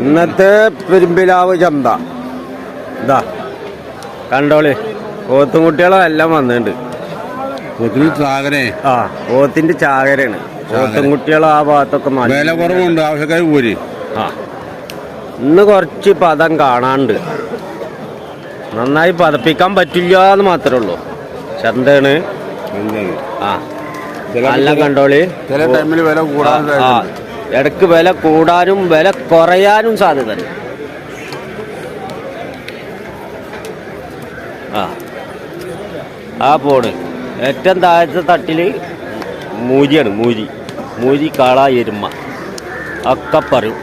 ഇന്നത്തെ പെരുമ്പിലാവ് ചന്ത. ഇതാ കണ്ടോളി. കോത്തും കുട്ടികളും എല്ലാം വന്നിട്ടുണ്ട്. കൊത്തിരി സാഗരേ ആ പോത്തിന്റെ ചാകരയാണ്. പോത്തും കുട്ടികളും ആ ഭാഗത്തൊക്കെ വില നല്ല കുറവുണ്ട് ആവശ്യക്കാർ പോരി ആ. ഇന്ന് കുറച്ച് പദം കാണാണ്ട്. നന്നായി പതപ്പിക്കാൻ പറ്റില്ല എന്ന് മാത്രമേ ഉള്ളൂ. ചന്തയാണ്. ആ. നല്ല കണ്ടോളി. ചില ടൈമിൽ വില കൂടാൻ ഇടയ്ക്ക് വില കൂടാനും വില കുറയാനും സാധ്യത ആ. ആ പോണ്. ഏറ്റവും താഴത്തെ തട്ടിൽ മൂരിയാണ് മൂരി മൂരി കാള എരുമ. ഒക്കെ പറയും.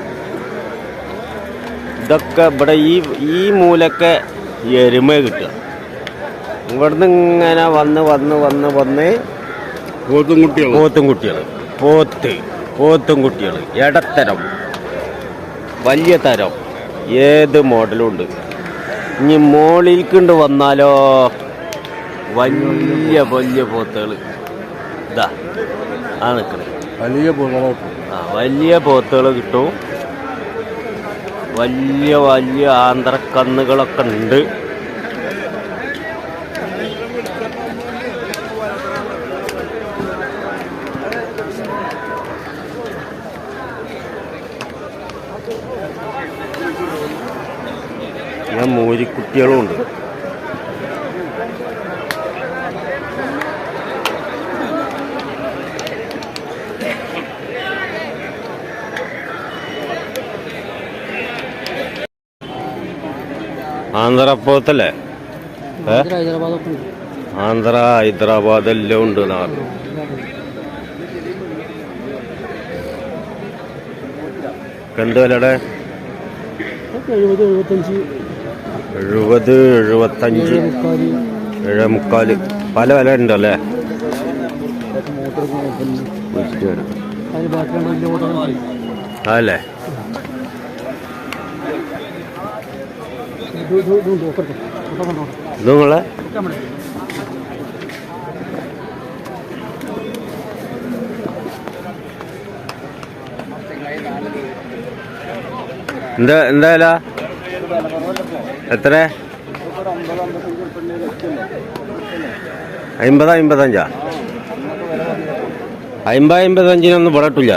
ഇതൊക്കെ ഇവിടെ ഈ ഈ മൂലൊക്കെ എരുമ കിട്ടുക. ഇവിടുന്ന് ഇങ്ങനെ വന്ന് വന്ന് വന്ന് വന്ന് പോത്തും കുട്ടികൾ പോത്തും കുട്ടികൾ പോത്ത്. പോത്തും കുട്ടികൾ ഇടത്തരം വലിയ തരം. ഏത് മോഡലും ഉണ്ട്. ഇനി മോളിൽക്കുണ്ട് വന്നാലോ? വലിയ വലിയ പോത്തുകൾ ഇതാ ആ നിൽക്കണേ വലിയ ആ വലിയ പോത്തുകൾ കിട്ടും. വലിയ വലിയ ആന്ധ്രക്കന്നുകളൊക്കെ ഉണ്ട്. ഞാൻ കുട്ടികളുമുണ്ട്. ആന്ധ്രപ്പോത്തല്ലേ ആന്ധ്ര ഹൈദരാബാദ് എല്ലാം ഉണ്ട് എന്നാ കണ്ടു എന്ത് എഴുപത് എഴുപത്തഞ്ച്. എഴുപത് എഴുപത്തഞ്ച്. മുക്കാൽ ഏഴേമുക്കാൽ പല വില ഉണ്ടല്ലേ? അതല്ലേ? ഇത് നിങ്ങളെ? എന്താ എന്താ എത്ര? അമ്പത് അമ്പത്തഞ്ചാ അമ്പത് അമ്പത്തഞ്ചിനൊന്നും ഇവിടെ കിട്ടില്ല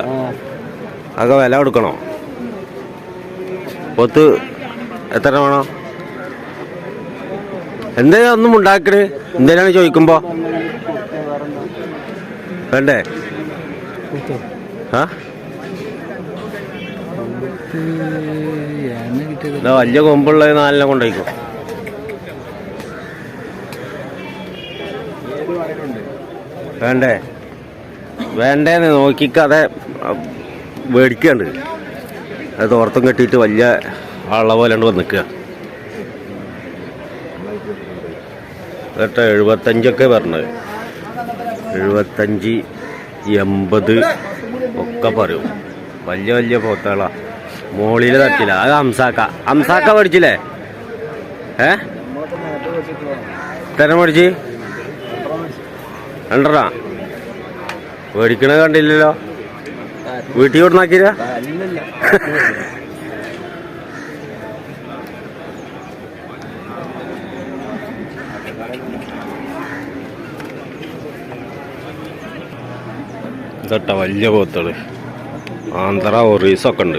അതൊക്കെ വില കൊടുക്കണോ. പൊത്ത് എത്ര വേണം? എന്താ ഒന്നും ഉണ്ടാക്കണ്? എന്തിനാണ് ചോദിക്കുമ്പോ? വേണ്ടേ? ആ? വലിയ കൊമ്പുള്ള നാലിനെ കൊണ്ടുപോയിക്കോ. വേണ്ടേ? വേണ്ടേന്ന് നോക്കിക്കാതെ മേടിക്കണ്ട്. അത് തോർത്തും കെട്ടിയിട്ട് വലിയ ആളെ പോലെ വന്ന് നിൽക്കുക. കേട്ടോ എഴുപത്തഞ്ചൊക്കെ പറഞ്ഞത്. എഴുപത്തഞ്ച് എൺപത് ഒക്കെ പറയും. വലിയ വലിയ പോത്തകളാ മോളിൽ തട്ടില്ല അത് ഹംസാക്ക ഹംസാക്ക പഠിച്ചില്ലേ? ഏ? എത്ര പഠിച്ച്? രണ്ടറാ മേടിക്കണ കണ്ടില്ലല്ലോ. വീട്ടിൽ കൊടുന്നാക്കില്ല ഇതട്ട വലിയ പോത്തുകൾ ആന്ധ്ര ഒറീസൊക്കെ ഉണ്ട്.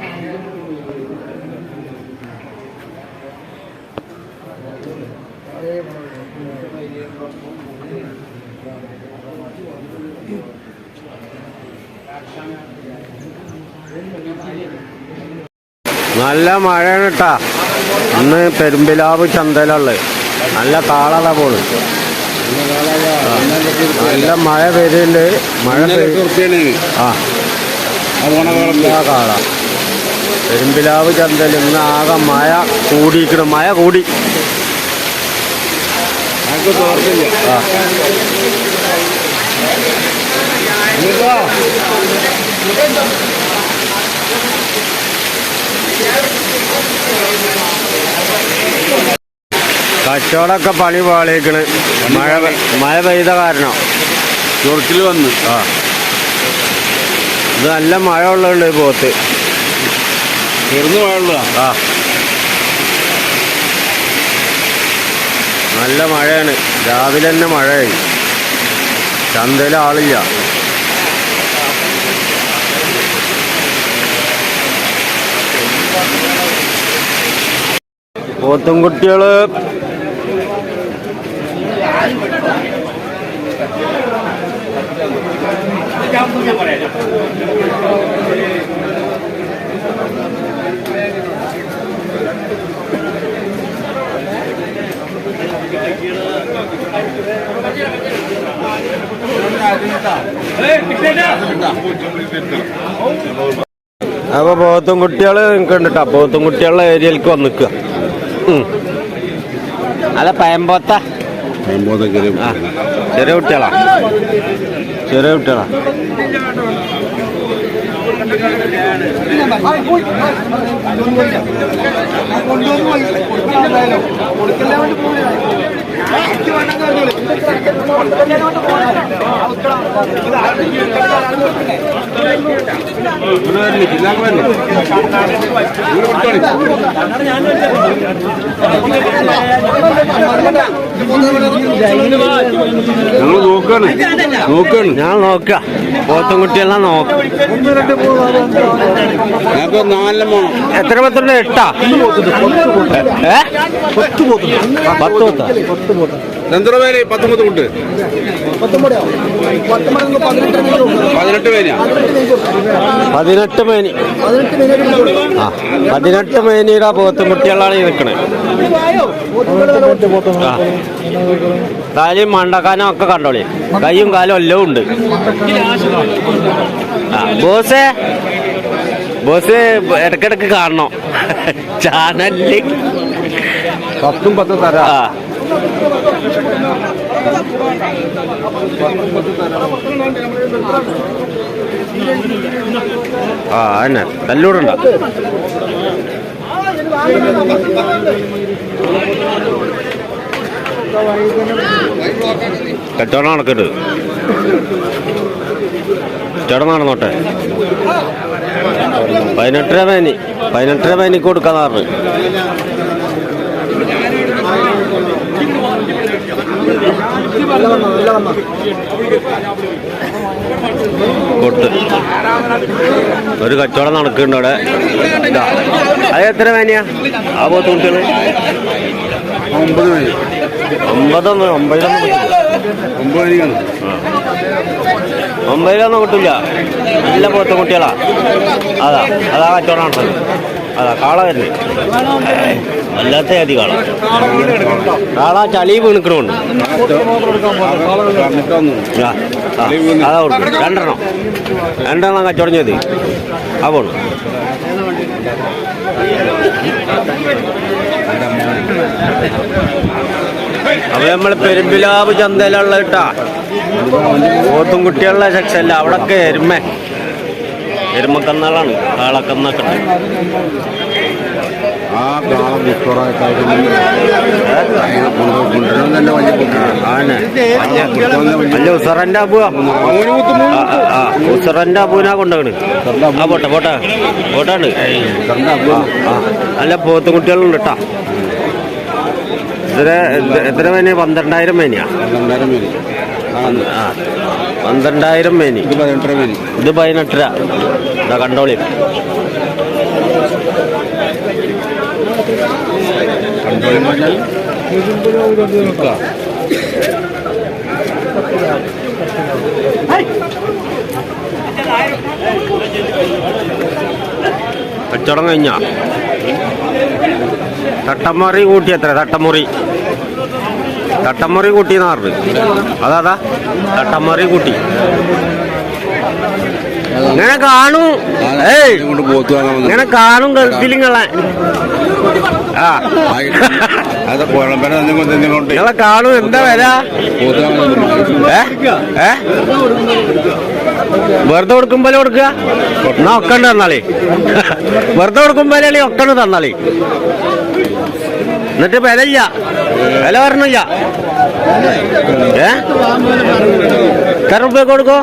നല്ല മഴയാണ് കേട്ടാ ഇന്ന് പെരുമ്പിലാവ് ചന്തലുള്ളത് നല്ല താളത പോണ്. നല്ല മഴ വരുന്നുണ്ട് മഴ ആ. കാള. പെരുമ്പിലാവ് ചന്തൽ ഇന്ന് ആകെ മഴ കൂടിയിരിക്കണം. മഴ കൂടി. ആ. ആ കച്ചവടമൊക്കെ പണി പാളിയേക്കണ്. മഴ മഴ പെയ്ത കാരണം. ചൊറിച്ചിൽ വന്ന്. ആ. ഇത് നല്ല മഴ ഉള്ളതുണ്ട് പോത്ത്. ചെറുന്ന് മഴ ഉള്ളതാ. ആ. നല്ല മഴയാണ്. രാവിലെ തന്നെ മഴയായി. ചന്തയിൽ ആളില്ല പോത്തും കുട്ടികൾ. അപ്പൊ പോത്തും കുട്ടികൾ നിൽക്കുന്നുണ്ട് കേട്ടോ പോത്തും കുട്ടികളുടെ ഏരിയയിലേക്ക് വന്ന് നിൽക്കുക അല്ല പയമ്പോത്ത പയമ്പോത്ത ചെറിയ ചെറിയ കുട്ടികളാ. ചെറിയ കുട്ടികളാ. ഞങ്ങൾ നോക്കാണ്. നോക്കാണ് ഞാൻ നോക്കാം. പോത്തൻകുട്ടിയെല്ലാം നോക്കാം. ഞങ്ങൾക്ക് നാലെണ്ണം വേണം. എത്ര പത്തുണ്ട്? എട്ടാ? ഏ? പത്ത് പോത്ത് എത്ര പേര് പത്തൊമ്പത് കൊണ്ട്. പതിനെട്ട് പേരാ പതിനെട്ട് മേനി. ആ പതിനെട്ട് മേനിയുടെ പോത്തും കുട്ടികളാണ് ഈ നിൽക്കണേ ആ കാലും മണ്ടക്കാനും ഒക്കെ കണ്ടോളി. കൈയും കാലും എല്ലാം ഉണ്ട്. ബോസേ ബോസ് ഇടക്കിടക്ക് കാണണം. ചാനലിൽ പത്തും പത്തും തരാം. ആ തന്നെ തല്ലൂടുണ്ട? കച്ചവടം നടക്കരുത്. കച്ചവടം നടന്നോട്ടെ. പതിനെട്ടര പതിനെട്ടര പതിനിക്ക് കൊടുക്കാന്ന് പറഞ്ഞു കൊടുത്ത്. ഒരു കച്ചവടം നടക്കുന്നുണ്ട് അവിടെ. ഇതാ. അത് എത്ര വേനയാ? ആ പോത്ത് കുട്ടികൾ? ഒമ്പത് മണി ഒമ്പതൊന്നും ഒമ്പതിലൊന്നും ഒമ്പത് മണിക്കാണ് ഒമ്പതിലൊന്നും കിട്ടില്ല നല്ല പോത്ത് കുട്ടികളാ. അതാ അതാ കച്ചവടം നടത്തുന്നത്. അതാ കാള വരുന്നത് വല്ലാത്ത ജാതി കാള. കാള ചളി വീണിക്കണമുണ്ട് അതാ കൊടുക്കും രണ്ടെണ്ണം. രണ്ടെണ്ണം കച്ചവടം ചെയ്ത്. ആ പോണു. അപ്പൊ നമ്മൾ പെരുമ്പിലാവ് ചന്തയിലുള്ള ഇട്ടാ. പോത്തും കുട്ടികളുടെ സെക്ഷല്ല അവിടൊക്കെ എരുമ. എരുമക്കന്നാളാണ് കാളക്കന്നാക്കട്ടെ ആ കാളം വലിയ ഉസറന്റെ അബുവാ. ആ, ഉസറന്റെ അബുവിനാ പോട്ടെ പോട്ടെ. പോട്ടാണ് അല്ല പോത്തും കുട്ടികളുണ്ട് കേട്ടാ എത്ര എത്ര- മേനിയാ? പന്ത്രണ്ടായിരം മേനിയാ? ആ. പന്ത്രണ്ടായിരം മേനി. ഇത് പതിനെട്ടര ഇത് കണ്ടോളി. കച്ചവടം കഴിഞ്ഞ. തട്ടമുറി കൂട്ടി എത്ര? തട്ടമുറി. തട്ടമ്മറി കുട്ടി എന്ന് പറഞ്ഞു അതാ തട്ടമ്മറി കുട്ടി. ഇങ്ങനെ കാണും. ഇങ്ങനെ കാണും ഗൾഫിലിങ്ങളെ. നിങ്ങളെ കാണും എന്താ വില വെറുതെ കൊടുക്കുമ്പോലെ കൊടുക്കുക? എന്നാ ഒക്കണ്ട് തന്നാളി വെറുതെ കൊടുക്കുമ്പോലെ ഒക്കണ്ട് തന്നാളി എന്നിട്ട് വിലയില്ല വില പറഞ്ഞില്ല ഏ? എത്ര റുപ്യ കൊടുക്കോ?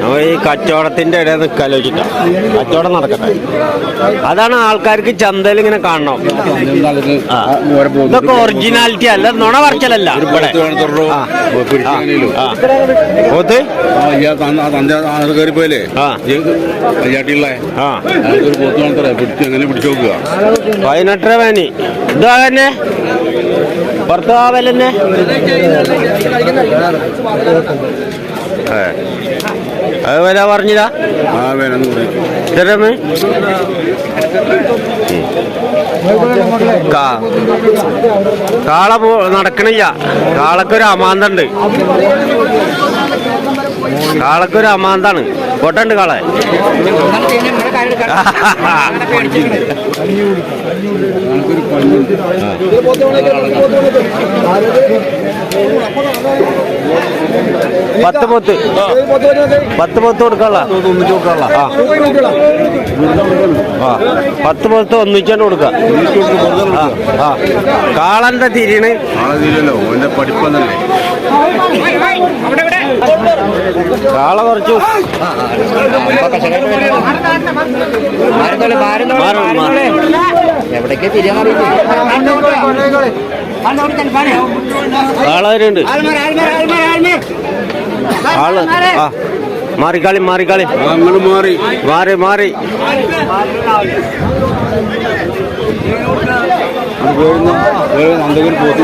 നമ്മ ഈ കച്ചവടത്തിന്റെ ഇടയിൽ നിൽക്കാലോ വെച്ചിട്ടാ കച്ചവടം നടക്കട്ടെ. അതാണ് ആൾക്കാർക്ക് ചന്തയിൽ ഇങ്ങനെ കാണണം. ഇതൊക്കെ ഒറിജിനാലിറ്റി അല്ല നുണ പറച്ചലല്ല. ഇവിടെ. പോത്ത് കയറിപ്പോയല്ലേ? പതിനെട്ടര വേനി ഇതാ തന്നെ? പുറത്തു ആവലെന്നെ അത് വില പറഞ്ഞില്ല? കാള നടക്കണില്ല. കാളക്കൊരു അമാന്തണ്ട്. കാളക്കൊരു അമാന്താണ്. പൊട്ടണ്ട് കാളെ. പത്ത് പൊത്ത്. പത്ത് പൊത്ത് കൊടുക്കാനുള്ള. ഒന്നിച്ച് പത്ത് പൊത്ത് ഒന്നിച്ചാണ് ആ. കാളന്റെ തിരിയണ്. തീരല്ലോ ഓന്റെ പഠിപ്പന്നല്ലേ. കാള കുറച്ചു. എവിടേക്ക് വരുന്നുണ്ട് ആൾ. മാറിക്കാളി മാറിക്കാളി. മാറി. മാറി മാറി. പോയിരുന്ന ഒരു അന്തെങ്കിലും പോത്ത്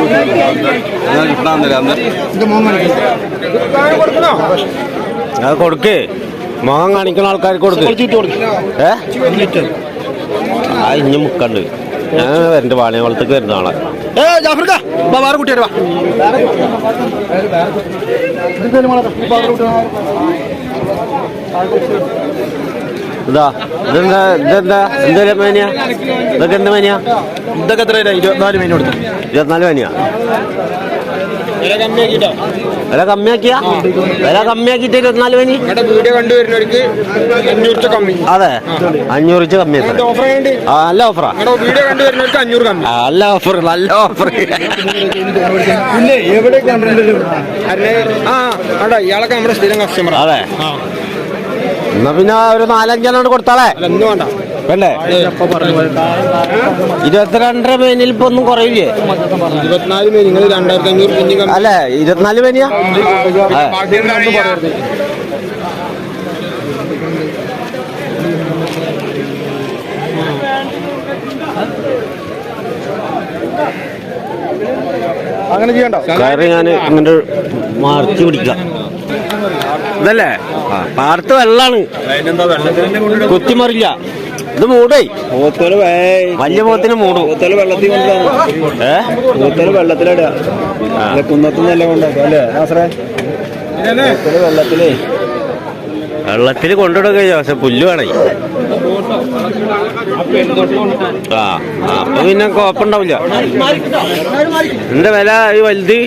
അന്ന് അത് കൊടുക്ക്. മുഖം കാണിക്കുന്ന ആൾക്കാർ കൊടുക്ക്. ഏ? ആ ഇഞ്ഞു മുക്കണ്ട്. ഞാൻ വരണ്ട് വാണിയകുളത്തേക്ക് വരുന്ന ആളെ. ഇതാ ഇതെന്താ ഇതെന്താ എന്താ മേനിയാ ഇതൊക്കെ എന്ത് മേനിയാ ഇതൊക്കെ എത്ര ഇരുപത്തിനാല് മേനി കൊടുത്തു? ഇരുപത്തിനാല് മേനിയാ വില കമ്മിയാക്കിയാ? വില കമ്മിയാക്കിട്ട് ഇരുപത്തിനാല് മേനി വീഡിയോ കണ്ടുവരുന്നവർക്ക് അഞ്ഞൂറ് കമ്മി. അതെ അഞ്ഞൂറ് വെച്ച് ആ നല്ല ഓഫറാ വീഡിയോ കണ്ടുവരുന്നവർക്ക് അഞ്ഞൂറ് കമ്മി. നല്ല ഓഫർ നല്ല ഓഫർ ആ ആടാ ഇയാളൊക്കെ നമ്മുടെ സ്ഥിരം കസ്റ്റമർ അതെ. എന്നാ പിന്നെ ഒരു നാലഞ്ചെണ്ണം കൊടുത്താളേ. വേണ്ട. ഇരുപത്തിരണ്ടര മേനിൽ ഇപ്പൊ ഒന്നും കുറയില്ലേ? അല്ലെ ഇരുപത്തിനാല് മേനിയാ? അങ്ങനെ ചെയ്യണ്ട. കയറി ഞാൻ ഇങ്ങനെ മാർച്ച് പിടിക്കാം. ഇതല്ലേ? പാടത്ത് വെള്ളാണ്. കുത്തിമറില്ല. ഇത് മൂടേ. പോത്തോൽ വലിയ പോത്തിന് മൂടും. പോത്തോൽ വെള്ളത്തിൽ കൊണ്ടുപോകാൻ ഏ? പോത്തോൽ വെള്ളത്തിലിടുക കുന്നത്തുനിന്നല്ല കൊണ്ടാക്കുക അല്ലേ ആശ്രയ വെള്ളത്തിലേ. വെള്ളത്തിൽ കൊണ്ടുവിടുക പക്ഷെ പുല്ല് വേണേ. ആ അപ്പൊ പിന്നെ കുഴപ്പമുണ്ടാവില്ല എന്താ വില ഈ വലുത്?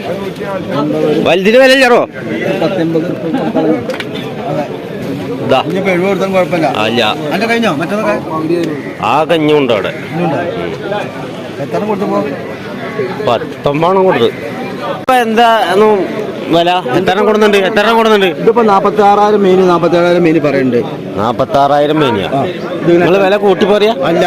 വലുതിന് വില ഇല്ലാറോ ആ കഞ്ഞുണ്ട് അവിടെ. എത്ര കൊടുത്ത് ഇപ്പൊ? എന്താ വില? എത്ര കൊടുക്കുന്നുണ്ട് എത്ര കൊടുക്കുന്നുണ്ട് ഇതിപ്പോ നാപ്പത്തി ആറായിരം മീന് നാപ്പത്തി ഏഴായിരം മീന് പറയുന്നുണ്ട് നാപ്പത്തി ആറായിരം മേനിയാ നിങ്ങൾ വില കൂട്ടി പറയാ അല്ല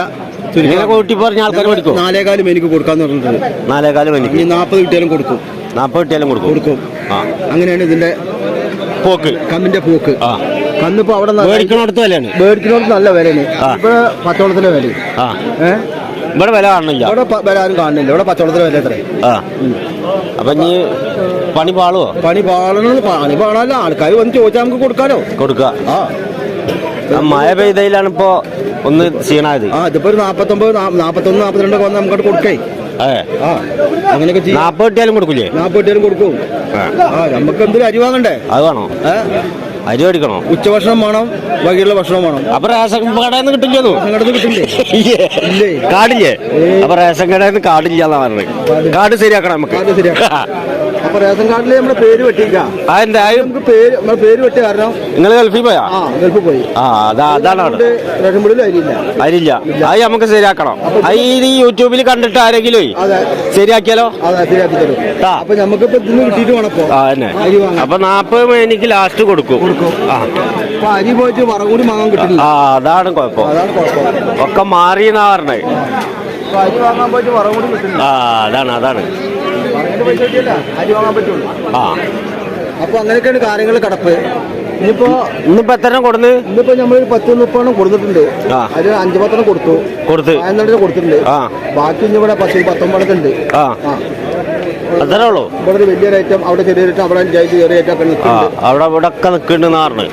വില കൂട്ടി പറഞ്ഞ ആൾക്കാർ പഠിക്കും നാലേകാൽ എനിക്ക് കൊടുക്കാന്ന് പറഞ്ഞിട്ടുണ്ട്. നാലേകാൽ എനിക്ക് നാപ്പത് കിട്ടിയാലും കൊടുക്കും. നാൽപ്പത് കിട്ടിയാലും കൊടുക്കും? കൊടുക്കും. ആ. അങ്ങനെയാണ് ഇതിന്റെ പോക്ക്? കമ്മിന്റെ പോക്ക്. ആ. കന്നിപ്പോ അവിടെ മേടിക്കണടുത്ത് വിലയാണ്? മേടിക്കുന്നോട് നല്ല വിലയാണ്. ഇപ്പൊ പത്തോളത്തിന്റെ വില ആ. ഏഹ് ഇവിടെ വില കാണുന്നില്ല. ഇവിടെ പ- വില ആരും കാണുന്നില്ല. ഇവിടെ പച്ചവെള്ളത്തിന് വില എത്ര ആ. അപ്പൊ ഇനി പണി പാളുവോ? പണി പാളണ പണി പാളല്ല ആൾക്കാർ വന്ന് ചോദിച്ചാൽ നമുക്ക് കൊടുക്കാലോ. കൊടുക്കുക ആ. ആ മഴ പെയ്തയിലാണ് ഇപ്പോ ഒന്ന് ക്ഷീണായത്. ആ ഇതിപ്പോ ഒരു നാപ്പത്തൊമ്പത് നാ- നാപ്പത്തൊന്ന് നാപ്പത്തിരണ്ടൊക്കെ വന്ന് നമുക്ക് കൊടുക്കേ. അതെ ആ അങ്ങനെയൊക്കെ ചെയ്യും. നാപ്പത് കിട്ടിയാലും കൊടുക്കില്ലേ കൊടുക്കും. ആ. നമുക്ക് എന്തൊരു അരി വാങ്ങണ്ടേ? അത് വേണോ? ഏ? അരി മേടിക്കണോ? ഉച്ചഭക്ഷണം വേണം വൈകിട്ടുള്ള ഭക്ഷണം വേണം. അപ്പൊ റേഷൻ കടയിൽ നിന്ന് കിട്ടില്ലെന്നു അങ്ങോട്ട് കിട്ടില്ലേ? ഇല്ലേ? കാടില്ലേ അപ്പൊ റേഷൻ കടയിൽ നിന്ന് കാടില്ലാന്നാ പറഞ്ഞത് കാട് ശരിയാക്കണം നമുക്ക്. കാട് ശരിയാക്കാം അപ്പൊ റേഷൻ കാർഡിൽ നമ്മുടെ പേര് അതെന്താ നമുക്ക് പേര് നമ്മുടെ പേര് കാരണം നിങ്ങൾ ഗൾഫിൽ പോയാ? ആ ഗൾഫിൽ പോയി. ആ അതാ അതാണ് അവിടെ. റേഷൻ ബില്ലിൽ അരിയില്ല. അതിലില്ല അത് നമുക്ക് ശരിയാക്കണം. അത് ഈ യൂട്യൂബിൽ കണ്ടിട്ട് ആരെങ്കിലും ശരിയാക്കിയാലോ? അതെ ശരിയാക്കി തരും. അപ്പൊ നമുക്ക് ഇപ്പൊ കിട്ടിയിട്ട് വേണം തന്നെ. അപ്പൊ നാപ്പത് മേനിക്ക് ലാസ്റ്റ് കൊടുക്കും. ആ. അപ്പൊ അരി പോയിട്ട് വറകൂടി വാങ്ങാൻ കിട്ടില്ല. ആ അതാണ് കുഴപ്പം. അതാണ് കുഴപ്പം. ഒക്കെ മാറിയെന്നാ പറഞ്ഞത് അപ്പൊ അരി വാങ്ങാൻ പോയിട്ട് വറകൂടി കിട്ടില്ല. ആ അതാണ് അതാണ്. വറവിന്റെ പൈസ കിട്ടിയില്ല. അരി വാങ്ങാൻ പറ്റുള്ളൂ. ആ. അപ്പൊ അങ്ങനെയൊക്കെയാണ് കാര്യങ്ങൾ കിടപ്പ്. ഇനിയിപ്പോ ഇന്നിപ്പോ എത്ര കൊടുന്ന്? ഇന്നിപ്പോ നമ്മൾ പത്ത് മുപ്പെണ്ണം കൊടുത്തിട്ടുണ്ട്. അതിൽ അഞ്ചു പത്തെണ്ണം കൊടുത്തു. കൊടുത്ത്. പതിനെണ്ണം കൊടുത്തിട്ടുണ്ട്. ബാക്കി ഇനി ഇവിടെ പത്ത് പത്തൊമ്പതൊക്കെ ഉണ്ട്. ആ. അത്രേ ഉള്ളൂ ഇവിടെ വലിയൊരു ഐറ്റം അവിടെ ചെറിയൊരു അവിടെ ജയിച്ച് ചെറിയ ഐറ്റം ആ നിൽക്കുന്നുണ്ട്. അവിടെ ഇവിടെ ഒക്കെ നിൽക്കുന്നുണ്ടെന്ന് പറഞ്ഞു.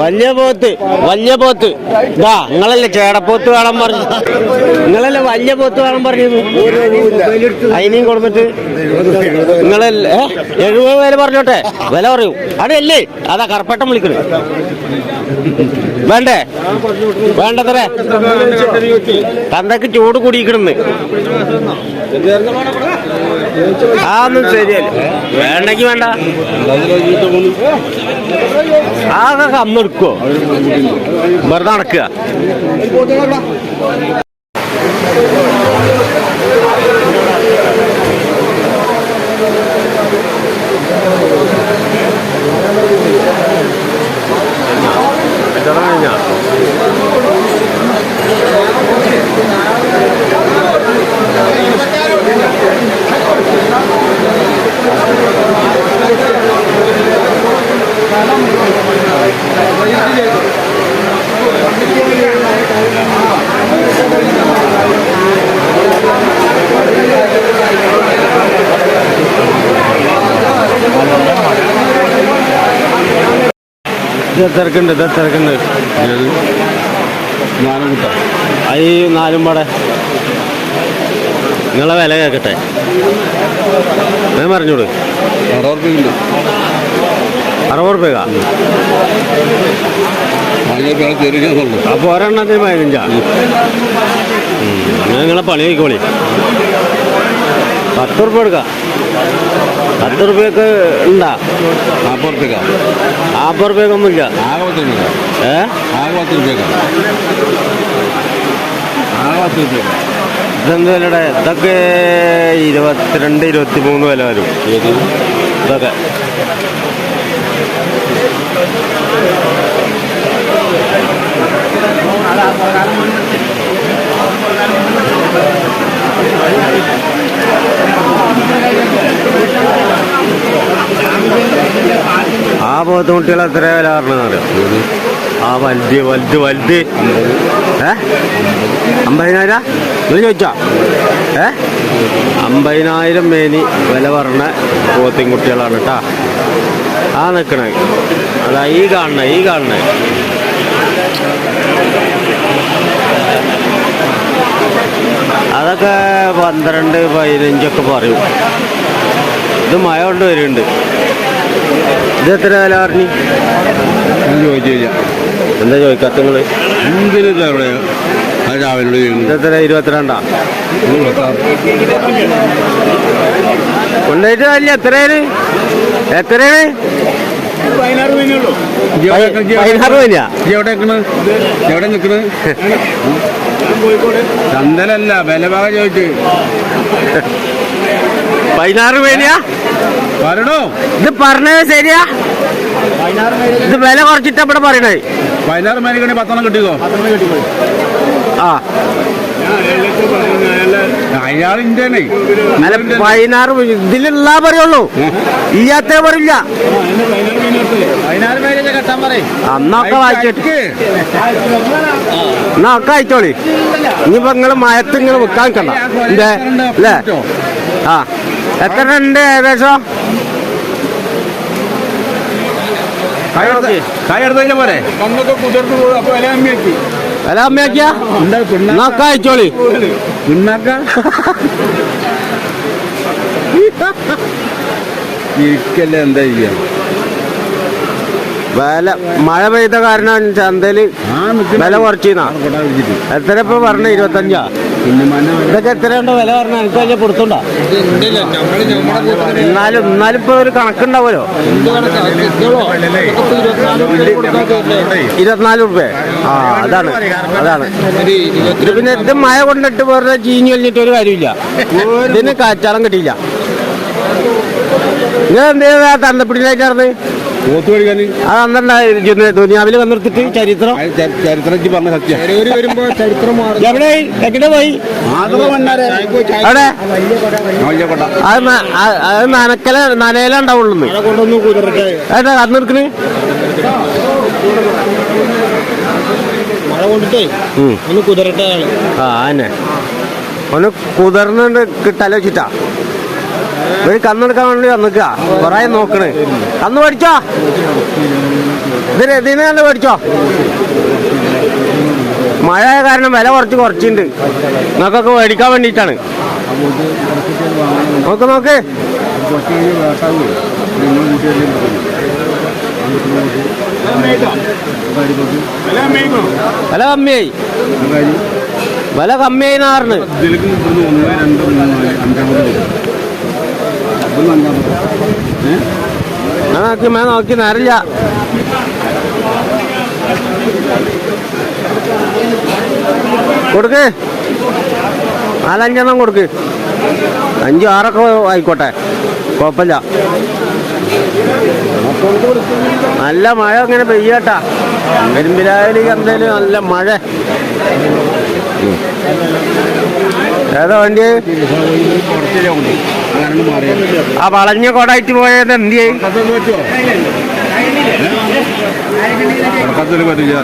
വലിയ പോത്ത് വലിയ പോത്ത്. ഇതാ നിങ്ങളല്ലേ ചേടപ്പോത്ത് വേണം പറഞ്ഞു. നിങ്ങളല്ലേ വലിയ പോത്ത് വേണം പറഞ്ഞത് അതിനെയും കൊടുത്തിട്ട് നിങ്ങളല്ലേ? എഴുപത് പേര് പറഞ്ഞോട്ടെ? വില പറയൂ. അതല്ലേ അതാ കറുപ്പട്ടം വിളിക്കണേ. വേണ്ടേ? വേണ്ടത്രേ? തന്തക്ക് ചൂട് കുടിക്കണെന്ന് ആ ഒന്നും ശരിയല്ല. വേണ്ടെങ്കി വേണ്ട. അതൊക്കെ അന്നെടുക്കോ വെറുതെ നടക്കുക ഇത് തിരക്കുണ്ട് തിരക്കുണ്ട്. ഞാനും കിട്ടാം. ഈ നാലും പാടെ. നിങ്ങളെ വില കേക്കട്ടെ? ഞാൻ പറഞ്ഞോട് അറുപത് റുപ്യ അപ്പോൾ ഒരെണ്ണത്തിന് പതിനഞ്ചാ. അങ്ങനെ നിങ്ങളെ പണി ആയിക്കോളി പത്ത് റുപ്യ എടുക്കാം പത്ത് റുപ്യക്ക് ഉണ്ടാ നാൽപ്പത് റുപ്യക്ക നാൽപ്പത് റുപ്യക്കൊന്നും ഇല്ല. ആകെ പത്ത് റുപ്യക്കാ ഏ? ആകെ പത്ത് റുപ്യക്ക ആകെ പത്ത് റുപ്യക്കാ ഇതെന്ത് വിലയുടെ ഇതൊക്കെ ഇരുപത്തിരണ്ട് ഇരുപത്തി മൂന്ന് വില വരും. ഇതൊക്കെ. ആ പോത്ത് കുട്ടികൾ എത്ര വില പറഞ്ഞറിയോ ആ വലുത് വലുത് വലുത്. ഏ? അമ്പതിനായിരം? നിങ്ങൾ ചോദിച്ചാ? ഏ? അമ്പതിനായിരം മേനി വില പറഞ്ഞ പോത്തിൻ കുട്ടികളാണ് കേട്ടാ. ആ നിൽക്കണേ അതാ ഈ കാണണേ ഈ കാണണേ അതൊക്കെ പന്ത്രണ്ട് പതിനഞ്ചൊക്കെ പറയും. ഇത് മഴ കൊണ്ട് വരുന്നുണ്ട് ഇത് എത്ര വില പറഞ്ഞു? ഞാൻ ചോദിച്ചു കഴിഞ്ഞാൽ എന്താ ചോദിക്കാത്ത ഇത് എത്ര ഇരുപത്തിരണ്ടാ? കൊണ്ടുപോയിട്ട് അല്ല എത്രയാണ്? എത്രയാണ്? പതിനാറ് പതിനാ എവിടെ എവിടെ നിൽക്കണ്? ചന്ദനല്ല ബലഭാഗ ചോദിച്ചു. പതിനാറ് പേനിയാ വരണോ ഇത് പറഞ്ഞത് ശരിയാ? ഇത് വില കുറച്ചിട്ട് ഇവിടെ പറയണേ പതിനാറ് മേനിക്കണേ പത്തെണ്ണം കിട്ടിക്കോ? ആ. അയാൾ ഇന്ത്യനെ. അല്ല പതിനാറ്. ഇതിലുള്ള പറയുള്ളൂ. ഇല്ലാത്തേ പറയില്ല. അന്നൊക്കെ വായിച്ചിട്ട്. എന്നാ ഒക്കെ അയച്ചോളി ഇനിയിപ്പോ നിങ്ങൾ മയത്ത് നിങ്ങൾ വെക്കാൻ കണ്ട എന്തേ അല്ലേ ആ. എത്ര ഉണ്ട് ഏകദേശം? കായ എടുത്തു കഴിഞ്ഞ പോരെ? കണ്ണൊക്കെ കുതിർത്ത് പോകും അപ്പൊ വില കമ്മിയാക്കി. വില അമ്മയാക്കിയാ എന്നാ ഒക്കെ അയച്ചോളി. പിണ്ണാക്ക ഇരിക്കല്ലേ എന്താ ചെയ്യാ? വില മഴ പെയ്ത കാരണം ചന്തയിൽ വില കുറച്ചിന്നാ. എത്ര ഇപ്പൊ പറഞ്ഞ ഇരുപത്തഞ്ചാ? ഇതൊക്കെ എത്രയുണ്ടോ? വില പറഞ്ഞാൽ എനിക്ക് വലിയ കൂട്ടത്തിൽ എന്നാലും എന്നാലും ഇപ്പൊ ഒരു കണക്കുണ്ടാവുമല്ലോ? ഇരുപത്തിനാല് റുപ്യ ആ അതാണ്. അതാണ്. ഇത് പിന്നെ ഇത് മഴ കൊണ്ടിട്ട് വെറുതെ ചീഞ്ഞു കഴിഞ്ഞിട്ട് ഒരു കാര്യമില്ല ഇതിന് കാറ്റാളം കിട്ടിയില്ല. നിങ്ങൾ എന്ത് മേടിക്കാൻ അത് അന്നുണ്ടായിരുന്നു ദുനിയാവിൽ വന്നിർത്തിട്ട് ചരിത്രം. ചരിത്രം പറഞ്ഞ സത്യം. ചിലവര് വരുമ്പോ ചരിത്രം എവിടെ? എവിടെ? പോയി. അവിടെ അത് നനക്കല ഏട്ടാ കന്നിർക്കണ് മഴ കൊണ്ടിട്ടേ ഒന്ന് കുതിരട്ടെ ആ അതന്നെ. ഒന്ന് കുതിർന്നുണ്ട് കിട്ടാലോ വെച്ചിട്ടാ. ഒരു കന്നെടുക്കാൻ വേണ്ടി വന്നിക്ക കൊറേ നോക്കണ്. കന്ന് പഠിച്ചോ? ഇതിന് തന്നെ പഠിച്ചോ? മഴ കാരണം വില കുറച്ച് കുറച്ചുണ്ട്. നിങ്ങൾക്കൊക്കെ മേടിക്കാൻ വേണ്ടിയിട്ടാണ്. നോക്ക് നോക്ക്. വില കമ്മിയായി. വില കമ്മിയായി നാറിന് ഞാൻ നോക്കി മേ നോക്കി നേരില്ല. കൊടുക്ക്. നാലഞ്ചെണ്ണം കൊടുക്ക്. അഞ്ച് ആറൊക്കെ ആയിക്കോട്ടെ. കുഴപ്പമില്ല. നല്ല മഴ ഇങ്ങനെ പെയ്യട്ടാ. പെരുമ്പിലായാലും എന്തേലും നല്ല മഴ. ഏതാ വണ്ടി ആ വളഞ്ഞ കോടായിട്ട് പോയത് എന്ത് ചെയ്യും? പറ്റില്ല.